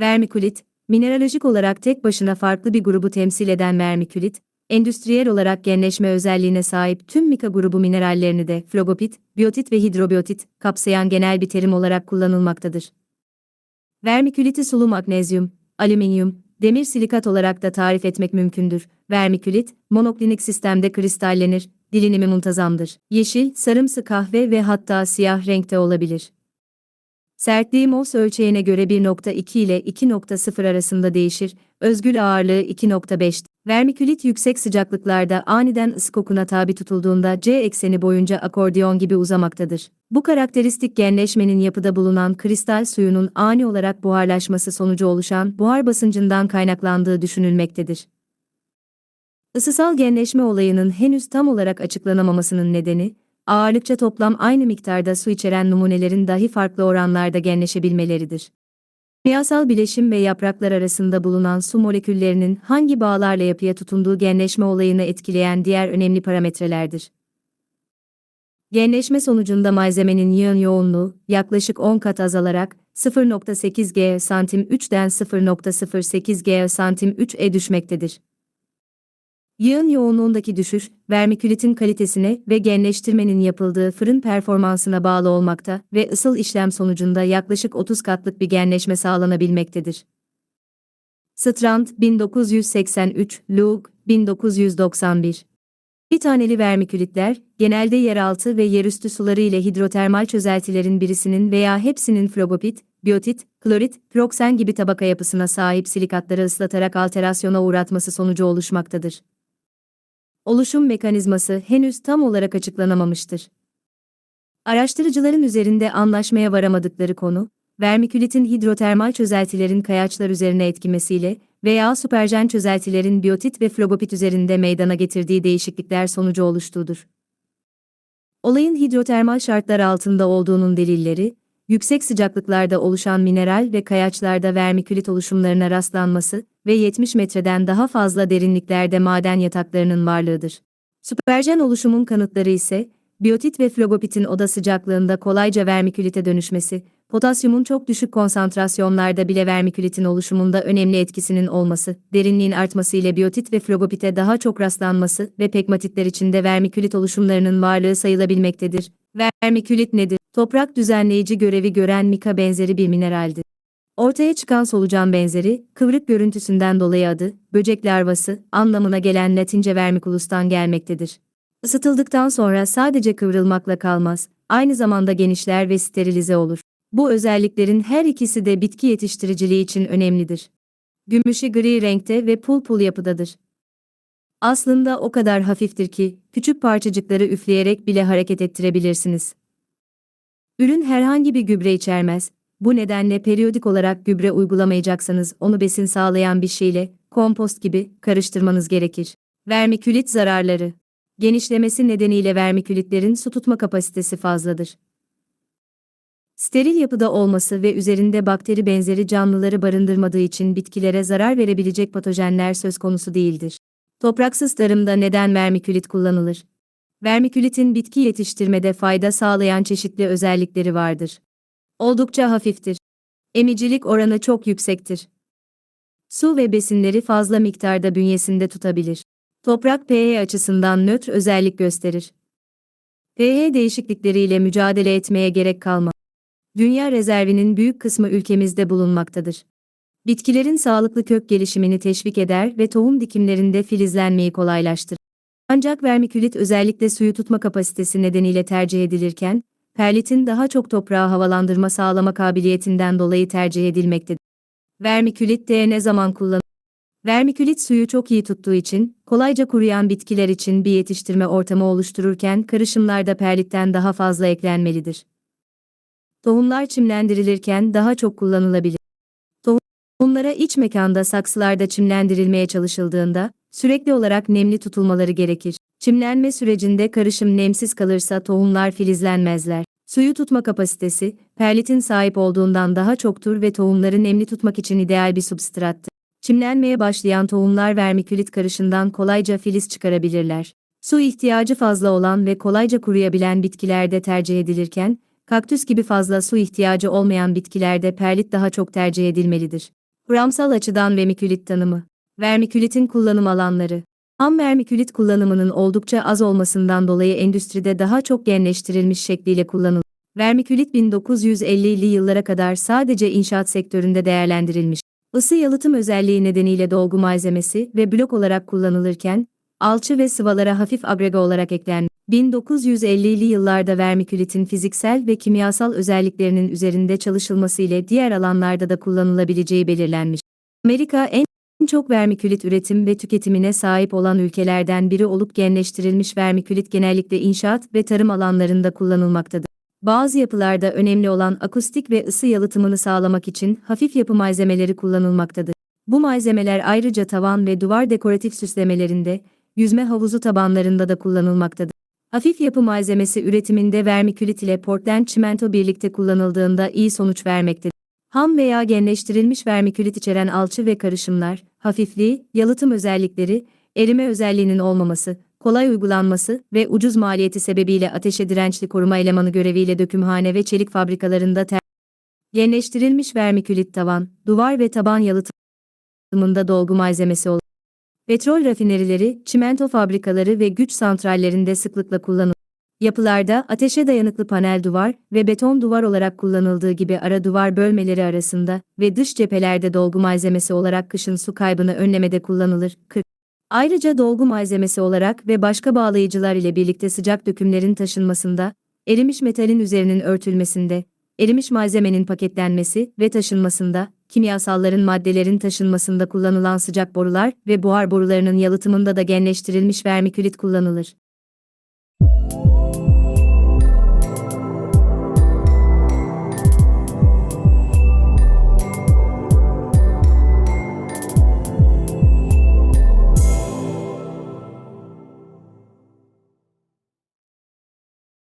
Vermikulit, mineralojik olarak tek başına farklı bir grubu temsil eden vermikulit, endüstriyel olarak genleşme özelliğine sahip tüm mika grubu minerallerini de flogopit, biyotit ve hidrobiyotit kapsayan genel bir terim olarak kullanılmaktadır. Vermiküliti sulu magnezyum, alüminyum, demir silikat olarak da tarif etmek mümkündür. Vermikülit, monoklinik sistemde kristallenir, dilinimi muntazamdır. Yeşil, sarımsı kahve ve hatta siyah renkte olabilir. Sertliği Mohs ölçeğine göre 1.2 ile 2.0 arasında değişir, özgül ağırlığı 2.5. Vermikülit yüksek sıcaklıklarda aniden ısı kokuna tabi tutulduğunda C ekseni boyunca akordeon gibi uzamaktadır. Bu karakteristik genleşmenin yapıda bulunan kristal suyunun ani olarak buharlaşması sonucu oluşan buhar basıncından kaynaklandığı düşünülmektedir. Isısal genleşme olayının henüz tam olarak açıklanamamasının nedeni, ağırlıkça toplam aynı miktarda su içeren numunelerin dahi farklı oranlarda genleşebilmeleridir. Kimyasal bileşim ve yapraklar arasında bulunan su moleküllerinin hangi bağlarla yapıya tutunduğu genleşme olayını etkileyen diğer önemli parametrelerdir. Genleşme sonucunda malzemenin yığın yoğunluğu yaklaşık 10 kat azalarak 0.8 g santim 3'den 0.08 g santim 3'e düşmektedir. Yığın yoğunluğundaki düşüş, vermikülitin kalitesine ve genleştirmenin yapıldığı fırın performansına bağlı olmakta ve ısıl işlem sonucunda yaklaşık 30 katlık bir genleşme sağlanabilmektedir. Strand 1983, Lug 1991 Bir taneli vermikülitler, genelde yeraltı ve yerüstü suları ile hidrotermal çözeltilerin birisinin veya hepsinin flogopit, biyotit, klorit, piroksen gibi tabaka yapısına sahip silikatları ıslatarak alterasyona uğratması sonucu oluşmaktadır oluşum mekanizması henüz tam olarak açıklanamamıştır. Araştırıcıların üzerinde anlaşmaya varamadıkları konu, vermikülitin hidrotermal çözeltilerin kayaçlar üzerine etkimesiyle veya süperjen çözeltilerin biyotit ve flogopit üzerinde meydana getirdiği değişiklikler sonucu oluştuğudur. Olayın hidrotermal şartlar altında olduğunun delilleri, yüksek sıcaklıklarda oluşan mineral ve kayaçlarda vermikülit oluşumlarına rastlanması ve 70 metreden daha fazla derinliklerde maden yataklarının varlığıdır. Süperjen oluşumun kanıtları ise, biyotit ve flogopitin oda sıcaklığında kolayca vermikülite dönüşmesi, potasyumun çok düşük konsantrasyonlarda bile vermikülitin oluşumunda önemli etkisinin olması, derinliğin artması ile biyotit ve flogopite daha çok rastlanması ve pekmatitler içinde vermikülit oluşumlarının varlığı sayılabilmektedir. Vermikülit nedir? Toprak düzenleyici görevi gören mika benzeri bir mineraldir. Ortaya çıkan solucan benzeri, kıvrık görüntüsünden dolayı adı, böcek larvası, anlamına gelen Latince vermikulus'tan gelmektedir. Isıtıldıktan sonra sadece kıvrılmakla kalmaz, aynı zamanda genişler ve sterilize olur. Bu özelliklerin her ikisi de bitki yetiştiriciliği için önemlidir. Gümüşü gri renkte ve pul pul yapıdadır. Aslında o kadar hafiftir ki, küçük parçacıkları üfleyerek bile hareket ettirebilirsiniz. Ürün herhangi bir gübre içermez. Bu nedenle periyodik olarak gübre uygulamayacaksanız onu besin sağlayan bir şeyle, kompost gibi, karıştırmanız gerekir. Vermikülit zararları. Genişlemesi nedeniyle vermikülitlerin su tutma kapasitesi fazladır. Steril yapıda olması ve üzerinde bakteri benzeri canlıları barındırmadığı için bitkilere zarar verebilecek patojenler söz konusu değildir. Topraksız tarımda neden vermikülit kullanılır? Vermikülitin bitki yetiştirmede fayda sağlayan çeşitli özellikleri vardır. Oldukça hafiftir. Emicilik oranı çok yüksektir. Su ve besinleri fazla miktarda bünyesinde tutabilir. Toprak pH açısından nötr özellik gösterir. pH değişiklikleriyle mücadele etmeye gerek kalmaz. Dünya rezervinin büyük kısmı ülkemizde bulunmaktadır. Bitkilerin sağlıklı kök gelişimini teşvik eder ve tohum dikimlerinde filizlenmeyi kolaylaştırır. Ancak vermikülit özellikle suyu tutma kapasitesi nedeniyle tercih edilirken, perlitin daha çok toprağı havalandırma sağlama kabiliyetinden dolayı tercih edilmektedir. Vermikülit de ne zaman kullanılır? Vermikülit suyu çok iyi tuttuğu için, kolayca kuruyan bitkiler için bir yetiştirme ortamı oluştururken karışımlarda perlitten daha fazla eklenmelidir. Tohumlar çimlendirilirken daha çok kullanılabilir. Tohumlara iç mekanda saksılarda çimlendirilmeye çalışıldığında, sürekli olarak nemli tutulmaları gerekir. Çimlenme sürecinde karışım nemsiz kalırsa tohumlar filizlenmezler. Suyu tutma kapasitesi, perlitin sahip olduğundan daha çoktur ve tohumları nemli tutmak için ideal bir substrattır. Çimlenmeye başlayan tohumlar vermikülit karışından kolayca filiz çıkarabilirler. Su ihtiyacı fazla olan ve kolayca kuruyabilen bitkilerde tercih edilirken, kaktüs gibi fazla su ihtiyacı olmayan bitkilerde perlit daha çok tercih edilmelidir. Kuramsal açıdan vermikülit tanımı. Vermikülitin kullanım alanları. Ham vermikülit kullanımının oldukça az olmasından dolayı endüstride daha çok genleştirilmiş şekliyle kullanılır. Vermikülit 1950'li yıllara kadar sadece inşaat sektöründe değerlendirilmiş. Isı yalıtım özelliği nedeniyle dolgu malzemesi ve blok olarak kullanılırken, alçı ve sıvalara hafif agrega olarak eklenmiş. 1950'li yıllarda vermikülitin fiziksel ve kimyasal özelliklerinin üzerinde çalışılması ile diğer alanlarda da kullanılabileceği belirlenmiş. Amerika en çok vermikülit üretim ve tüketimine sahip olan ülkelerden biri olup genleştirilmiş vermikülit genellikle inşaat ve tarım alanlarında kullanılmaktadır. Bazı yapılarda önemli olan akustik ve ısı yalıtımını sağlamak için hafif yapı malzemeleri kullanılmaktadır. Bu malzemeler ayrıca tavan ve duvar dekoratif süslemelerinde, yüzme havuzu tabanlarında da kullanılmaktadır. Hafif yapı malzemesi üretiminde vermikülit ile Portland çimento birlikte kullanıldığında iyi sonuç vermektedir. Ham veya genleştirilmiş vermikülit içeren alçı ve karışımlar, hafifliği, yalıtım özellikleri, erime özelliğinin olmaması, kolay uygulanması ve ucuz maliyeti sebebiyle ateşe dirençli koruma elemanı göreviyle dökümhane ve çelik fabrikalarında ter Genleştirilmiş vermikülit tavan, duvar ve taban yalıtımında dolgu malzemesi olur. Petrol rafinerileri, çimento fabrikaları ve güç santrallerinde sıklıkla kullanılır. Yapılarda ateşe dayanıklı panel duvar ve beton duvar olarak kullanıldığı gibi ara duvar bölmeleri arasında ve dış cephelerde dolgu malzemesi olarak kışın su kaybını önlemede kullanılır. 40. Ayrıca dolgu malzemesi olarak ve başka bağlayıcılar ile birlikte sıcak dökümlerin taşınmasında, erimiş metalin üzerinin örtülmesinde, erimiş malzemenin paketlenmesi ve taşınmasında, kimyasalların maddelerin taşınmasında kullanılan sıcak borular ve buhar borularının yalıtımında da genleştirilmiş vermikülit kullanılır.